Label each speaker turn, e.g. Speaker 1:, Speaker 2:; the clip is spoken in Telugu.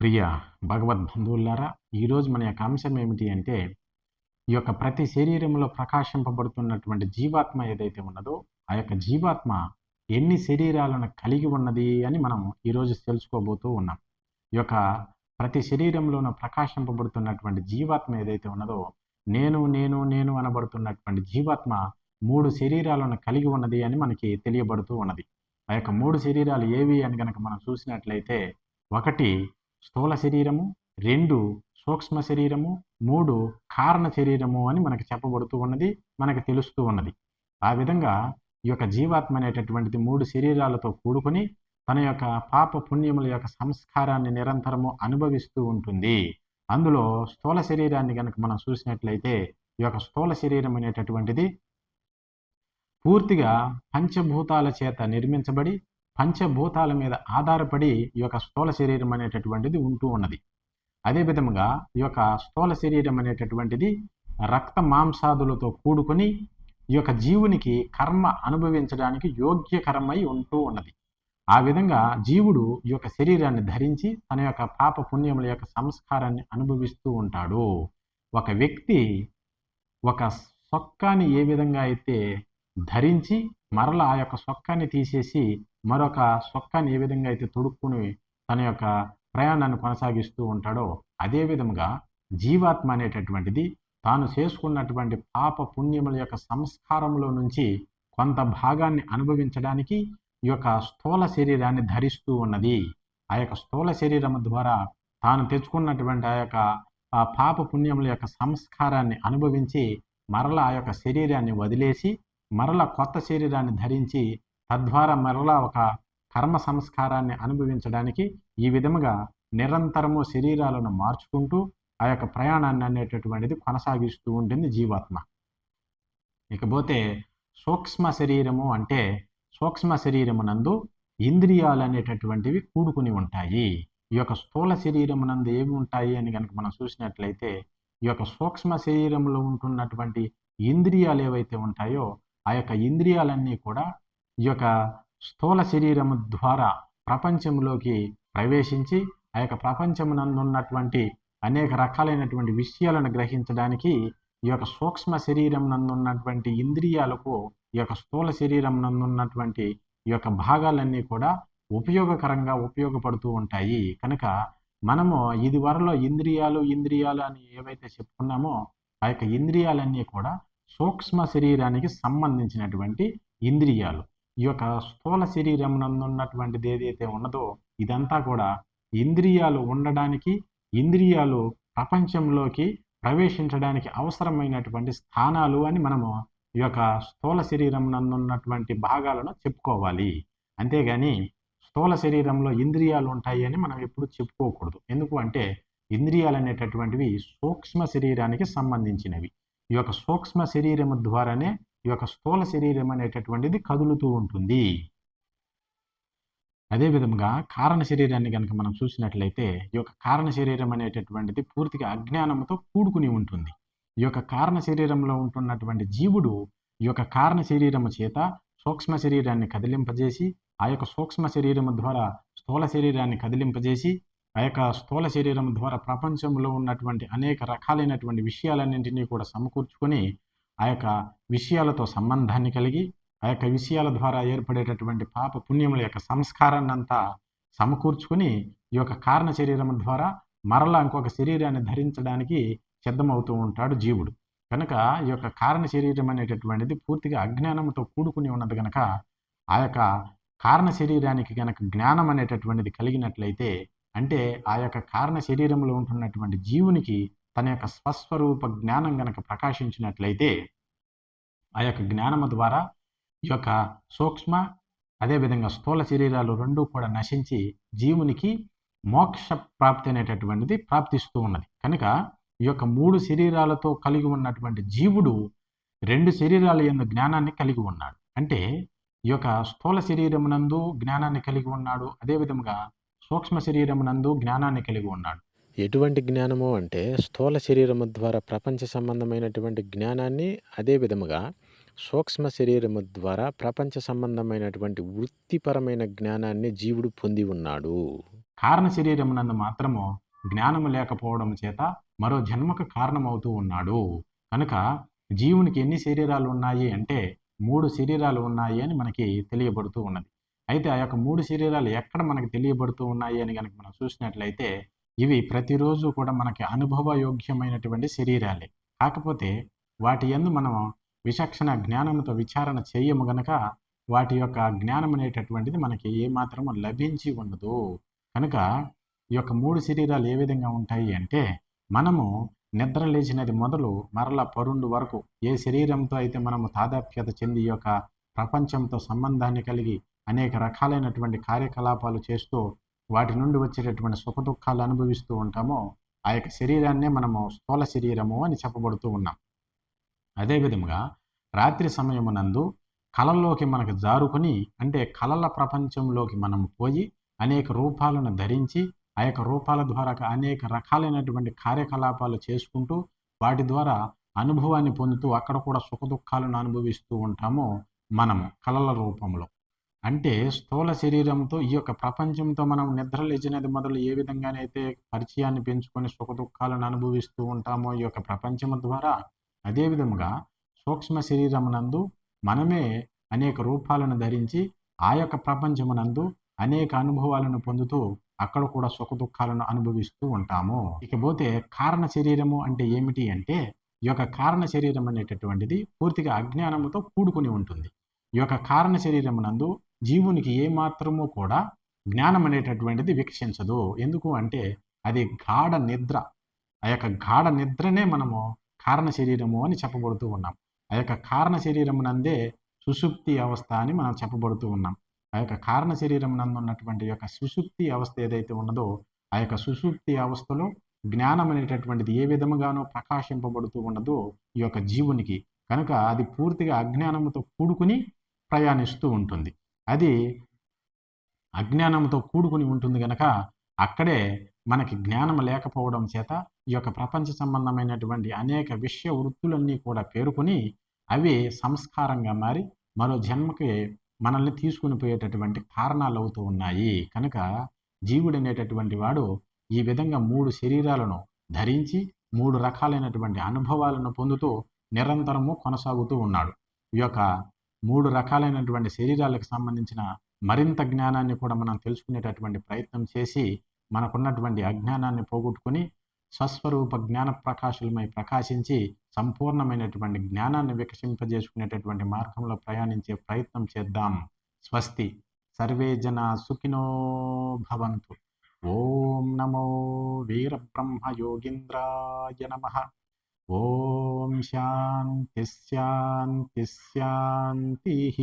Speaker 1: ప్రియ భగవద్బంధువులారా ఈరోజు మన యొక్క అంశం ఏమిటి అంటే ఈ యొక్క ప్రతి శరీరంలో ప్రకాశింపబడుతున్నటువంటి జీవాత్మ ఏదైతే ఉన్నదో ఆ యొక్క జీవాత్మ ఎన్ని శరీరాలను కలిగి ఉన్నది అని మనం ఈరోజు తెలుసుకోబోతూ ఉన్నాం. ఈ యొక్క ప్రతి శరీరంలోనూ ప్రకాశింపబడుతున్నటువంటి జీవాత్మ ఏదైతే ఉన్నదో నేను నేను నేను అనబడుతున్నటువంటి జీవాత్మ మూడు శరీరాలను కలిగి ఉన్నది అని మనకి తెలియబడుతూ ఉన్నది. ఆ యొక్క మూడు శరీరాలు ఏవి అని కనుక మనం చూసినట్లయితే ఒకటి స్థూల శరీరము రెండు సూక్ష్మ శరీరము మూడు కారణ శరీరము అని మనకు చెప్పబడుతూ ఉన్నది మనకు తెలుస్తూ ఉన్నది. ఆ విధంగా ఈ యొక్క జీవాత్మ అనేటటువంటిది మూడు శరీరాలతో కూడుకొని తన యొక్క పాప పుణ్యముల యొక్క సంస్కారాన్ని నిరంతరము అనుభవిస్తూ ఉంటుంది. అందులో స్థూల శరీరాన్ని కనుక మనం చూసినట్లయితే ఈ యొక్క స్థూల శరీరం అనేటటువంటిది పూర్తిగా పంచభూతాల చేత నిర్మించబడి పంచభూతాల మీద ఆధారపడి ఈ యొక్క స్థూల శరీరం అనేటటువంటిది ఉంటూ ఉన్నది. అదే విధముగా ఈ యొక్క స్థూల శరీరం అనేటటువంటిది రక్త మాంసాదులతో కూడుకొని ఈ యొక్క జీవునికి కర్మ అనుభవించడానికి యోగ్యకరమై ఉంటూ ఉన్నది. ఆ విధంగా జీవుడు ఈ యొక్క శరీరాన్ని ధరించి తన యొక్క పాప పుణ్యముల యొక్క సంస్కారాన్ని అనుభవిస్తూ ఉంటాడు. ఒక వ్యక్తి ఒక సొక్కాన్ని ఏ విధంగా అయితే ధరించి మరల ఆ యొక్క సొక్కాన్ని తీసేసి మరొక సొక్కని ఏ విధంగా అయితే తొడుక్కుని తన యొక్క ప్రయాణాన్ని కొనసాగిస్తూ ఉంటాడో అదే విధముగా జీవాత్మ అనేటటువంటిది తాను చేసుకున్నటువంటి పాప పుణ్యముల యొక్క సంస్కారంలో నుంచి కొంత భాగాన్ని అనుభవించడానికి ఈ యొక్క స్థూల శరీరాన్ని ధరిస్తూ ఉన్నది. ఆ యొక్క స్థూల శరీరం ద్వారా తాను తెచ్చుకున్నటువంటి ఆ యొక్క ఆ పాప పుణ్యముల యొక్క సంస్కారాన్ని అనుభవించి మరల ఆ యొక్క శరీరాన్ని వదిలేసి మరల కొత్త శరీరాన్ని ధరించి తద్వారా మరలా ఒక కర్మ సంస్కారాన్ని అనుభవించడానికి ఈ విధముగా నిరంతరము శరీరాలను మార్చుకుంటూ ఆ యొక్క ప్రయాణాన్ని అనేటటువంటిది కొనసాగిస్తూ ఉంటుంది జీవాత్మ. ఇకపోతే సూక్ష్మ శరీరము అంటే సూక్ష్మ శరీరమునందు ఇంద్రియాలు అనేటటువంటివి కూడుకుని ఉంటాయి. ఈ యొక్క స్థూల శరీరమునందు ఏమి ఉంటాయి అని కనుక మనం చూసినట్లయితే ఈ యొక్క సూక్ష్మ శరీరంలో ఉంటున్నటువంటి ఇంద్రియాలు ఏవైతే ఉంటాయో ఆ యొక్క ఇంద్రియాలన్నీ కూడా ఈ యొక్క స్థూల శరీరము ద్వారా ప్రపంచంలోకి ప్రవేశించి ఆ యొక్క ప్రపంచమునందున్నటువంటి అనేక రకాలైనటువంటి విషయాలను గ్రహించడానికి ఈ యొక్క సూక్ష్మ శరీరం నందున్నటువంటి ఇంద్రియాలకు ఈ యొక్క స్థూల శరీరం నందున్నటువంటి ఈ యొక్క భాగాలన్నీ కూడా ఉపయోగకరంగా ఉపయోగపడుతూ ఉంటాయి. కనుక మనము ఇది వరలో ఇంద్రియాలు ఇంద్రియాలు అని ఏవైతే చెప్పుకున్నామో ఆ యొక్క ఇంద్రియాలన్నీ కూడా సూక్ష్మ శరీరానికి సంబంధించినటువంటి ఇంద్రియాలు. ఈ యొక్క స్థూల శరీరం నందున్నటువంటిది ఏదైతే ఉన్నదో ఇదంతా కూడా ఇంద్రియాలు ఉండడానికి ఇంద్రియాలు ప్రపంచంలోకి ప్రవేశించడానికి అవసరమైనటువంటి స్థానాలు అని మనము ఈ యొక్క స్థూల శరీరం నందున్నటువంటి భాగాలను చెప్పుకోవాలి. అంతేగాని స్థూల శరీరంలో ఇంద్రియాలు ఉంటాయి అని మనం ఎప్పుడు చెప్పుకోకూడదు. ఎందుకు అంటే ఇంద్రియాలు అనేటటువంటివి సూక్ష్మ శరీరానికి సంబంధించినవి. ఈ యొక్క సూక్ష్మ శరీరము ద్వారానే ఈ యొక్క స్థూల శరీరం అనేటటువంటిది కదులుతూ ఉంటుంది. అదేవిధంగా కారణ శరీరాన్ని కనుక మనం చూసినట్లయితే ఈ యొక్క కారణ శరీరం అనేటటువంటిది పూర్తిగా అజ్ఞానంతో కూడుకుని ఉంటుంది. ఈ యొక్క కారణ శరీరంలో ఉంటున్నటువంటి జీవుడు ఈ యొక్క కారణ శరీరము చేత సూక్ష్మ శరీరాన్ని కదిలింపజేసి ఆ యొక్క సూక్ష్మ శరీరము ద్వారా స్థూల శరీరాన్ని కదిలింపజేసి ఆ యొక్క స్థూల శరీరం ద్వారా ప్రపంచంలో ఉన్నటువంటి అనేక రకాలైనటువంటి విషయాలన్నింటినీ కూడా సమకూర్చుకొని ఆ యొక్క విషయాలతో సంబంధాన్ని కలిగి ఆ యొక్క విషయాల ద్వారా ఏర్పడేటటువంటి పాప పుణ్యముల యొక్క సంస్కారాన్ని అంతా సమకూర్చుకొని ఈ యొక్క కారణ శరీరం ద్వారా మరలా ఇంకొక శరీరాన్ని ధరించడానికి సిద్ధమవుతూ ఉంటాడు జీవుడు. కనుక ఈ యొక్క కారణ శరీరం అనేటటువంటిది పూర్తిగా అజ్ఞానంతో కూడుకుని ఉన్నది కనుక ఆ యొక్క కారణ శరీరానికి కనుక జ్ఞానం అనేటటువంటిది కలిగినట్లయితే అంటే ఆ యొక్క కారణ శరీరంలో ఉంటున్నటువంటి జీవునికి తన యొక్క స్వస్వరూప జ్ఞానం గనక ప్రకాశించినట్లయితే ఆ యొక్క జ్ఞానము ద్వారా ఈ యొక్క సూక్ష్మ అదేవిధంగా స్థూల శరీరాలు రెండూ కూడా నశించి జీవునికి మోక్ష ప్రాప్తి అనేటటువంటిది ప్రాప్తిస్తూ ఉన్నది. కనుక ఈ యొక్క మూడు శరీరాలతో కలిగి ఉన్నటువంటి జీవుడు రెండు శరీరాల యొక్క జ్ఞానాన్ని కలిగి ఉన్నాడు. అంటే ఈ యొక్క స్థూల శరీరమునందు జ్ఞానాన్ని కలిగి ఉన్నాడు అదేవిధంగా సూక్ష్మ శరీరమునందు జ్ఞానాన్ని కలిగి ఉన్నాడు.
Speaker 2: ఎటువంటి జ్ఞానము అంటే స్థూల శరీరము ద్వారా ప్రపంచ సంబంధమైనటువంటి జ్ఞానాన్ని అదే విధముగా సూక్ష్మ శరీరము ద్వారా ప్రపంచ సంబంధమైనటువంటి వృత్తిపరమైన జ్ఞానాన్ని జీవుడు పొంది ఉన్నాడు.
Speaker 1: కారణ శరీరమునందు మాత్రము జ్ఞానము లేకపోవడం చేత మరో జన్మకు కారణమవుతూ ఉన్నాడు. కనుక జీవునికి ఎన్ని శరీరాలు ఉన్నాయి అంటే మూడు శరీరాలు ఉన్నాయి అని మనకి తెలియబడుతూ ఉన్నది. అయితే ఆ యొక్క మూడు శరీరాలు ఎక్కడ మనకు తెలియబడుతూ ఉన్నాయి అని కనుక మనం చూసినట్లయితే ఇవి ప్రతిరోజు కూడా మనకి అనుభవయోగ్యమైనటువంటి శరీరాలే. కాకపోతే వాటి యందు మనం విచక్షణ జ్ఞానంతో విచారణ చేయము గనక వాటి యొక్క జ్ఞానం అనేటటువంటిది మనకి ఏమాత్రము లభించి ఉండదు. కనుక ఈ యొక్క మూడు శరీరాలు ఏ విధంగా ఉంటాయి అంటే మనము నిద్ర లేచినది మొదలు మరల పరుండు వరకు ఏ శరీరంతో అయితే మనము తాదాప్యత చెంది ఈ యొక్క ప్రపంచంతో సంబంధాన్ని కలిగి అనేక రకాలైనటువంటి కార్యకలాపాలు చేస్తూ వాటి నుండి వచ్చేటటువంటి సుఖ దుఃఖాలు అనుభవిస్తూ ఉంటామో ఆ యొక్క శరీరాన్నే మనము స్థూల శరీరము అని చెప్పబడుతూ ఉన్నాం. అదేవిధంగా రాత్రి సమయమునందు కళల్లోకి మనకు జారుకొని అంటే కళల ప్రపంచంలోకి మనం పోయి అనేక రూపాలను ధరించి ఆ యొక్క రూపాల ద్వారా అనేక రకాలైనటువంటి కార్యకలాపాలు చేసుకుంటూ వాటి ద్వారా అనుభవాన్ని పొందుతూ అక్కడ కూడా సుఖ దుఃఖాలను అనుభవిస్తూ ఉంటాము మనము కళల రూపంలో. అంటే స్థూల శరీరంతో ఈ యొక్క ప్రపంచంతో మనం నిద్ర లేచినది మొదలు ఏ విధంగానైతే పరిచయాన్ని పెంచుకొని సుఖ దుఃఖాలను అనుభవిస్తూ ఉంటామో ఈ యొక్క ప్రపంచం ద్వారా అదేవిధంగా సూక్ష్మ శరీరమునందు మనమే అనేక రూపాలను ధరించి ఆ యొక్క ప్రపంచమునందు అనేక అనుభవాలను పొందుతూ అక్కడ కూడా సుఖ దుఃఖాలను అనుభవిస్తూ ఉంటాము. ఇకపోతే కారణ శరీరము అంటే ఏమిటి అంటే ఈ యొక్క కారణ శరీరం అనేటటువంటిది పూర్తిగా అజ్ఞానముతో కూడుకుని ఉంటుంది. ఈ యొక్క కారణ శరీరమునందు జీవునికి ఏ మాత్రము కూడా జ్ఞానం అనేటటువంటిది వీక్షించదు. ఎందుకు అంటే అది గాఢ నిద్ర. ఆ యొక్క గాఢ నిద్రనే మనము కారణ శరీరము అని చెప్పబడుతూ ఉన్నాం. ఆ యొక్క కారణ శరీరమునందే సుషుప్తి అవస్థ అని మనం చెప్పబడుతూ ఉన్నాం. ఆ యొక్క కారణ శరీరం నందు ఉన్నటువంటి యొక్క సుషుప్తి అవస్థ ఏదైతే ఉన్నదో ఆ యొక్క సుషుప్తి అవస్థలో జ్ఞానం అనేటటువంటిది ఏ విధముగానో ప్రకాశింపబడుతూ ఉన్నదో ఈ యొక్క జీవునికి. కనుక అది పూర్తిగా అజ్ఞానముతో కూడుకుని ప్రయాణిస్తూ ఉంటుంది. అది అజ్ఞానంతో కూడుకుని ఉంటుంది కనుక అక్కడే మనకి జ్ఞానం లేకపోవడం చేత ఈ యొక్క ప్రపంచ సంబంధమైనటువంటి అనేక విషయ వృత్తులన్నీ కూడా పేరుకొని అవి సంస్కారంగా మారి మరో జన్మకి మనల్ని తీసుకుని పోయేటటువంటి కారణాలు అవుతూ ఉన్నాయి. కనుక జీవుడు అనేటటువంటి వాడు ఈ విధంగా మూడు శరీరాలను ధరించి మూడు రకాలైనటువంటి అనుభవాలను పొందుతూ నిరంతరము కొనసాగుతూ ఉన్నాడు. ఈ యొక్క మూడు రకాలైనటువంటి శరీరాలకు సంబంధించిన మరింత జ్ఞానాన్ని కూడా మనం తెలుసుకునేటటువంటి ప్రయత్నం చేసి మనకున్నటువంటి అజ్ఞానాన్ని పోగొట్టుకుని స్వస్వరూప జ్ఞాన ప్రకాశులమై ప్రకాశించి సంపూర్ణమైనటువంటి జ్ఞానాన్ని వికసింపజేసుకునేటటువంటి మార్గంలో ప్రయాణించే ప్రయత్నం చేద్దాం. స్వస్తి. సర్వే జన సుఖినో భవంతు. ఓం నమో వీరబ్రహ్మ యోగింద్రాయ నమ. ఓం ॐ शान्ति शान्ति शान्तिः